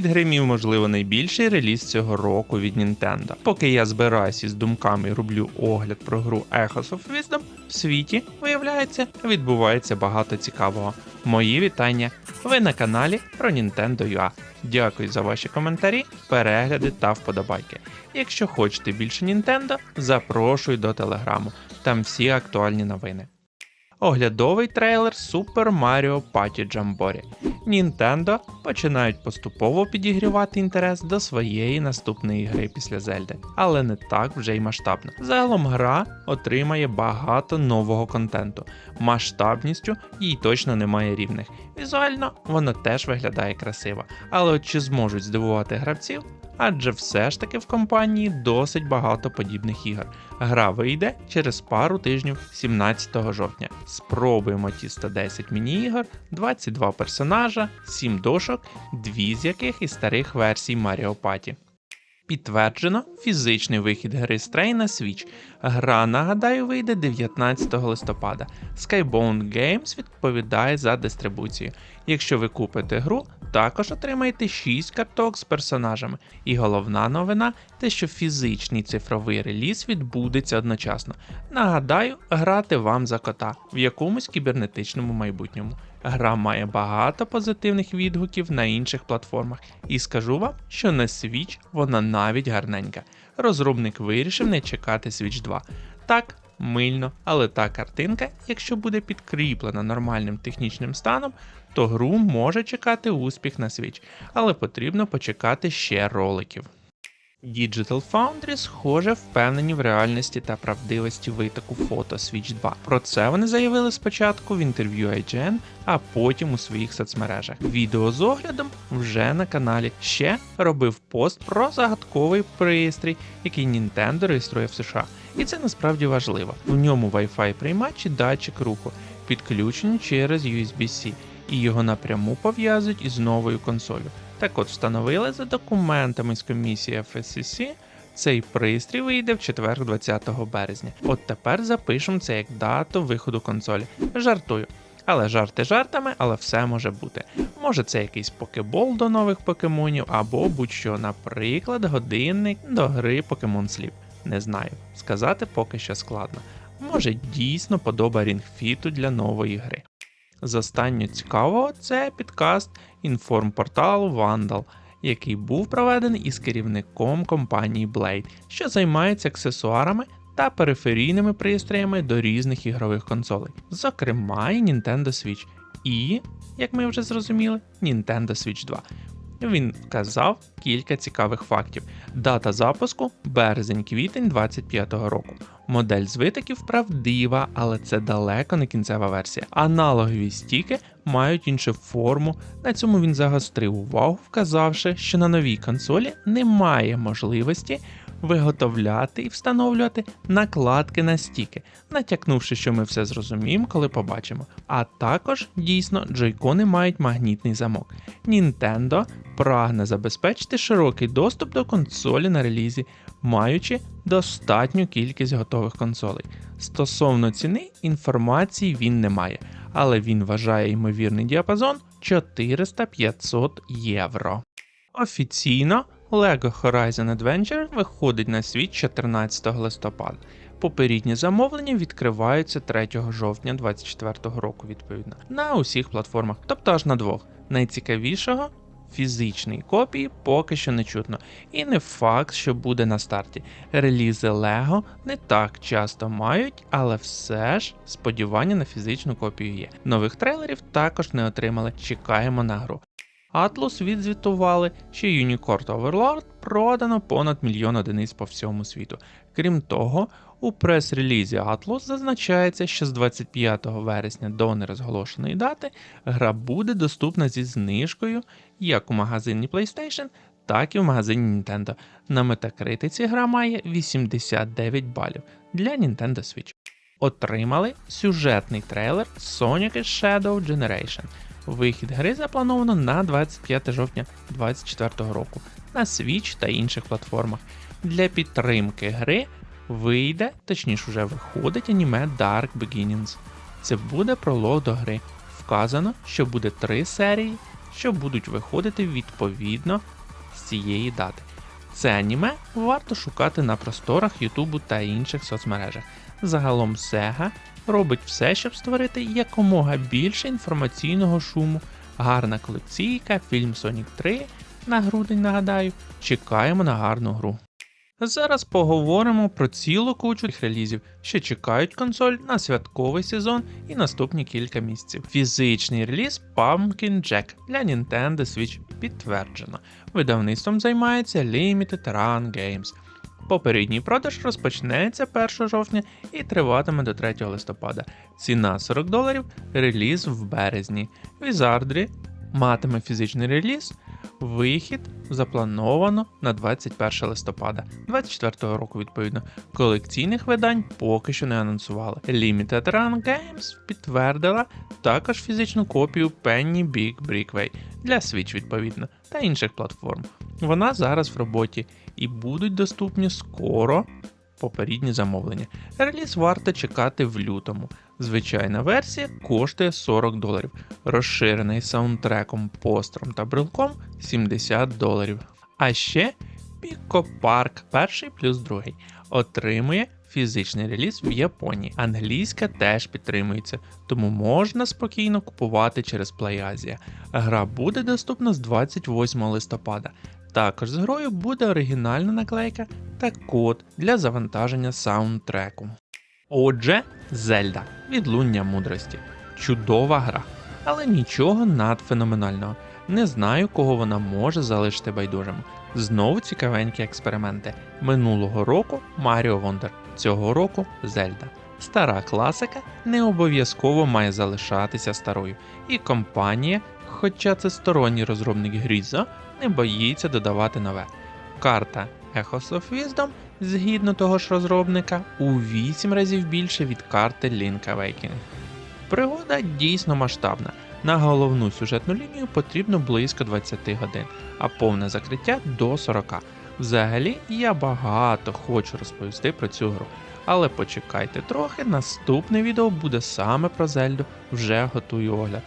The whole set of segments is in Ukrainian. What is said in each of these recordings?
Відгримів, можливо, найбільший реліз цього року від Nintendo. Поки я збираюсь із думками і роблю огляд про гру Echoes of Wisdom, в світі, виявляється, відбувається багато цікавого. Мої вітання! Ви на каналі про Nintendo UA. Дякую за ваші коментарі, перегляди та вподобайки. Якщо хочете більше Nintendo, запрошую до телеграму. Там всі актуальні новини. Оглядовий трейлер Super Mario Party Jamboree. Nintendo починають поступово підігрівати інтерес до своєї наступної гри після Зельди, але не так вже й масштабно. Загалом гра отримає багато нового контенту. Масштабністю їй точно немає рівних. Візуально воно теж виглядає красиво, але от чи зможуть здивувати гравців? Адже все ж таки в компанії досить багато подібних ігор. Гра вийде через пару тижнів 17 жовтня. Спробуємо ті 110 міні-ігор, 22 персонажа, 7 дошок, дві з яких із старих версій Маріопаті. Підтверджено фізичний вихід гри Stray на Switch. Гра, нагадаю, вийде 19 листопада. Skybound Games відповідає за дистрибуцію. Якщо ви купите гру, також отримаєте 6 карток з персонажами. І головна новина те, що фізичний цифровий реліз відбудеться одночасно. Нагадаю, грати вам за кота в якомусь кібернетичному майбутньому. Гра має багато позитивних відгуків на інших платформах, і скажу вам, що на Switch вона навіть гарненька. Розробник вирішив не чекати Switch 2. Так, мильно, але та картинка, якщо буде підкріплена нормальним технічним станом, то гру може чекати успіх на Switch, але потрібно почекати ще роликів. Digital Foundry, схоже, впевнені в реальності та правдивості витоку фото Switch 2. Про це вони заявили спочатку в інтерв'ю IGN, а потім у своїх соцмережах. Відео з оглядом вже на каналі. Ще робив пост про загадковий пристрій, який Nintendo реєструє в США. І це насправді важливо. В ньому Wi-Fi приймач і датчик руху, підключені через USB-C, і його напряму пов'язують із новою консолью. Так от встановили за документами з комісії FSCC, цей пристрій вийде в четвер 20 березня. От тепер запишемо це як дату виходу консолі. Жартую. Але жарти жартами, але все може бути. Може це якийсь покебол до нових покемонів, або будь-що, наприклад, годинник до гри Pokemon Sleep. Не знаю, сказати поки що складно. Може дійсно подоба рінгфіту для нової гри. З останнього цікавого це підкаст інформпорталу Vandal, який був проведений із керівником компанії Blade, що займається аксесуарами та периферійними пристроями до різних ігрових консолей, зокрема і Nintendo Switch, і, як ми вже зрозуміли, Nintendo Switch 2. Він вказав кілька цікавих фактів. Дата запуску березень-квітень 25-го року. Модель з витоків правдива, але це далеко не кінцева версія. Аналогові стіки мають іншу форму. На цьому він загострив увагу, вказавши, що на новій консолі немає можливості виготовляти і встановлювати накладки на стіки, натякнувши, що ми все зрозуміємо, коли побачимо. А також дійсно джойкони мають магнітний замок. Nintendo прагне забезпечити широкий доступ до консолі на релізі, маючи достатню кількість готових консолей. Стосовно ціни, інформації він не має, але він вважає ймовірний діапазон 400-500 євро. Офіційно LEGO Horizon Adventure виходить на світ 14 листопада. Попередні замовлення відкриваються 3 жовтня 2024 року, відповідно, на усіх платформах, тобто аж на двох. Найцікавішого фізичної копії поки що не чутно, і не факт, що буде на старті. Релізи LEGO не так часто мають, але все ж сподівання на фізичну копію є. Нових трейлерів також не отримали. Чекаємо на гру. Atlus відзвітували, що Unicorn Overlord продано понад мільйон одиниць по всьому світу. Крім того, у прес-релізі Atlus зазначається, що з 25 вересня до нерозголошеної дати гра буде доступна зі знижкою як у магазині PlayStation, так і в магазині Nintendo. На метакритиці гра має 89 балів для Nintendo Switch. Отримали сюжетний трейлер Sonic Shadow Generation. Вихід гри заплановано на 25 жовтня 2024 року на Switch та інших платформах. Для підтримки гри вийде, точніше вже виходить аніме Dark Beginnings. Це буде пролог до гри. Вказано, що буде три серії що будуть виходити відповідно з цієї дати. Це аніме варто шукати на просторах Ютубу та інших соцмережах. Загалом Sega робить все, щоб створити якомога більше інформаційного шуму. Гарна колекційка, фільм Sonic 3 на грудень, нагадаю, чекаємо на гарну гру. Зараз поговоримо про цілу кучу релізів, що чекають консоль на святковий сезон і наступні кілька місяців. Фізичний реліз Pumpkin Jack для Nintendo Switch підтверджено. Видавництвом займається Limited Run Games. Попередній продаж розпочнеться 1 жовтня і триватиме до 3 листопада. Ціна 40 доларів, реліз в березні. Wizardry матиме фізичний реліз. Вихід заплановано на 21 листопада 2024 року, відповідно. Колекційних видань поки що не анонсували. Limited Run Games підтвердила також фізичну копію Penny Big Brickway для Switch, відповідно, та інших платформ. Вона зараз в роботі і будуть доступні скоро попередні замовлення. Реліз варто чекати в лютому. Звичайна версія коштує 40 доларів, розширений саундтреком, постером та брелком 70 доларів. А ще Park перший плюс другий отримує фізичний реліз в Японії. Англійська теж підтримується, тому можна спокійно купувати через PlayAsia. Гра буде доступна з 28 листопада. Також з грою буде оригінальна наклейка та код для завантаження саундтреку. Отже, Зельда відлуння мудрості. Чудова гра, але нічого надфеноменального. Не знаю, кого вона може залишити байдужим. Знову цікавенькі експерименти. Минулого року Mario Wonder, цього року Зельда. Стара класика не обов'язково має залишатися старою, і компанія, хоча це сторонній розробник Гріза, не боїться додавати нове. Карта Echoes of Wisdom, згідно того ж розробника, у 8 разів більше від карти Link Awakening. Пригода дійсно масштабна. На головну сюжетну лінію потрібно близько 20 годин, а повне закриття до 40. Взагалі, я багато хочу розповісти про цю гру. Але почекайте трохи, наступне відео буде саме про Зельду, вже готую огляд.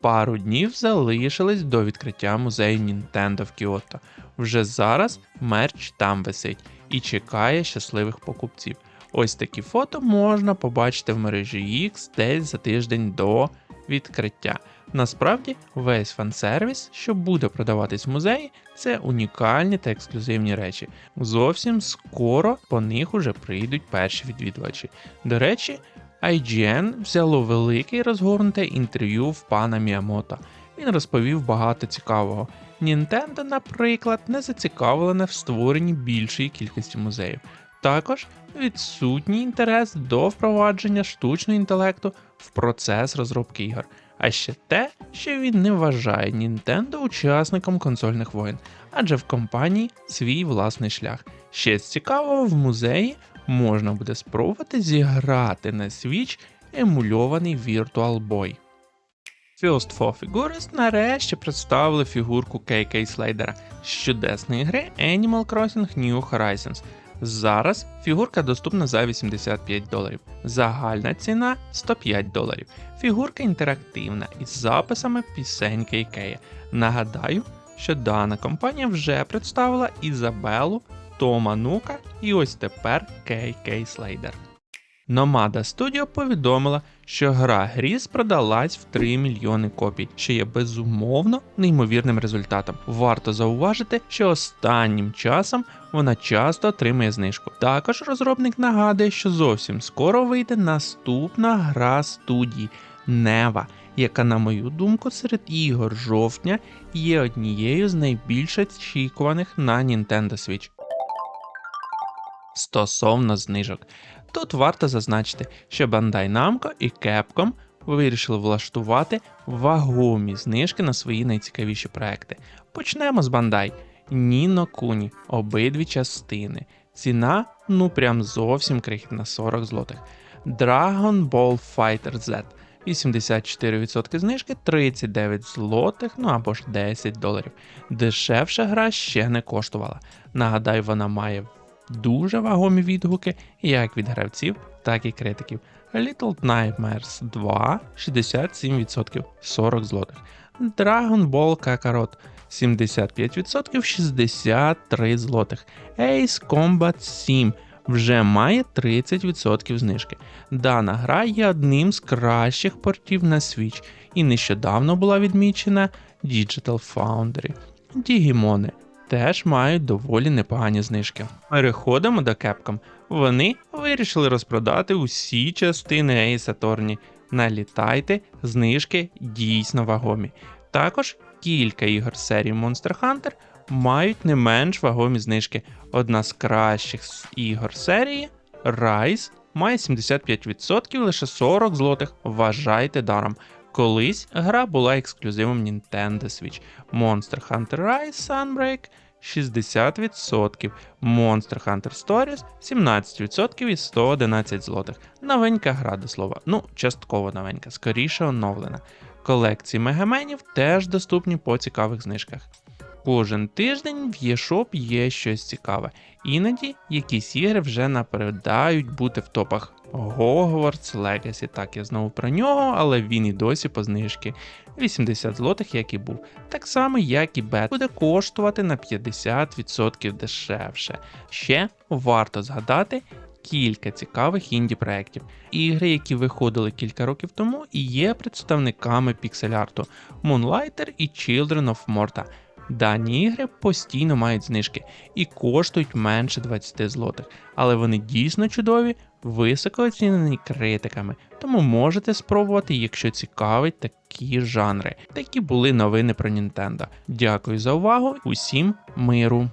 Пару днів залишились до відкриття музею Nintendo в Кіото. Вже зараз мерч там висить і чекає щасливих покупців. Ось такі фото можна побачити в мережі X десь за тиждень до відкриття. Насправді, весь фан-сервіс, що буде продаватись в музеї, це унікальні та ексклюзивні речі. Зовсім скоро по них уже прийдуть перші відвідувачі. До речі, IGN взяло велике і розгорнуте інтерв'ю в пана Міямото. Він розповів багато цікавого. Nintendo, наприклад, не зацікавлена в створенні більшої кількості музеїв. Також відсутній інтерес до впровадження штучного інтелекту в процес розробки ігор. А ще те, що він не вважає Nintendo учасником консольних воєн, адже в компанії свій власний шлях. Ще з цікавого в музеї можна буде спробувати зіграти на Switch емульований Virtual Boy. First Four Figures нарешті представили фігурку KK Слейдера з чудесної гри Animal Crossing New Horizons. Зараз фігурка доступна за 85 доларів. Загальна ціна 105 доларів. Фігурка інтерактивна із записами пісень Кейкея. Нагадаю, що дана компанія вже представила Ізабелу, Тома Нука і ось тепер KK Слейдер. Nomada Studio повідомила, що гра Гріз продалась в 3 мільйони копій, що є безумовно неймовірним результатом. Варто зауважити, що останнім часом вона часто отримує знижку. Також розробник нагадує, що зовсім скоро вийде наступна гра студії Нева, яка, на мою думку, серед ігор жовтня є однією з найбільш очікуваних на Nintendo Switch. Стосовно знижок. Тут варто зазначити, що Bandai Namco і Capcom вирішили влаштувати вагомі знижки на свої найцікавіші проекти. Почнемо з Bandai. Ніно Куні, обидві частини. Ціна ну прям зовсім крихітна 40 злотих. Dragon Ball Fighter Z 84% знижки 39 злотих, ну або ж 10 доларів. Дешевша гра ще не коштувала. Нагадаю, вона має дуже вагомі відгуки як від гравців, так і критиків. Little Nightmares 2 67% 40 злотих. Dragon Ball Kakarot 75% 63 злотих. Ace Combat 7 вже має 30% знижки. Дана гра є одним з кращих портів на Switch і нещодавно була відмічена Digital Foundry. Дігімони теж мають доволі непогані знижки. Переходимо до Capcom. Вони вирішили розпродати усі частини Ace Attorney. Налітайте, знижки дійсно вагомі. Також кілька ігор серії Monster Hunter мають не менш вагомі знижки. Одна з кращих ігор серії Rise має 75% лише 40 злотих. Вважайте даром. Колись гра була ексклюзивом Nintendo Switch. Monster Hunter Rise Sunbreak 60%, Monster Hunter Stories 17% і 111 злотих. Новенька гра до слова. Ну, частково новенька, скоріше оновлена. Колекції мегаменів теж доступні по цікавих знижках. Кожен тиждень в eShop є щось цікаве. Іноді якісь ігри вже напередають бути в топах. Hogwarts Legacy, так я знову про нього, але він і досі по знижки 80 злотих, як і був. Так само, як і бет, буде коштувати на 50% дешевше. Ще варто згадати кілька цікавих інді проєктів. Ігри, які виходили кілька років тому, і є представниками піксель-арту Moonlighter і Children of Morta. Дані ігри постійно мають знижки і коштують менше 20 злотих, але вони дійсно чудові, високо оцінені критиками, тому можете спробувати, якщо цікавить такі жанри. Такі були новини про Нінтендо. Дякую за увагу, усім миру!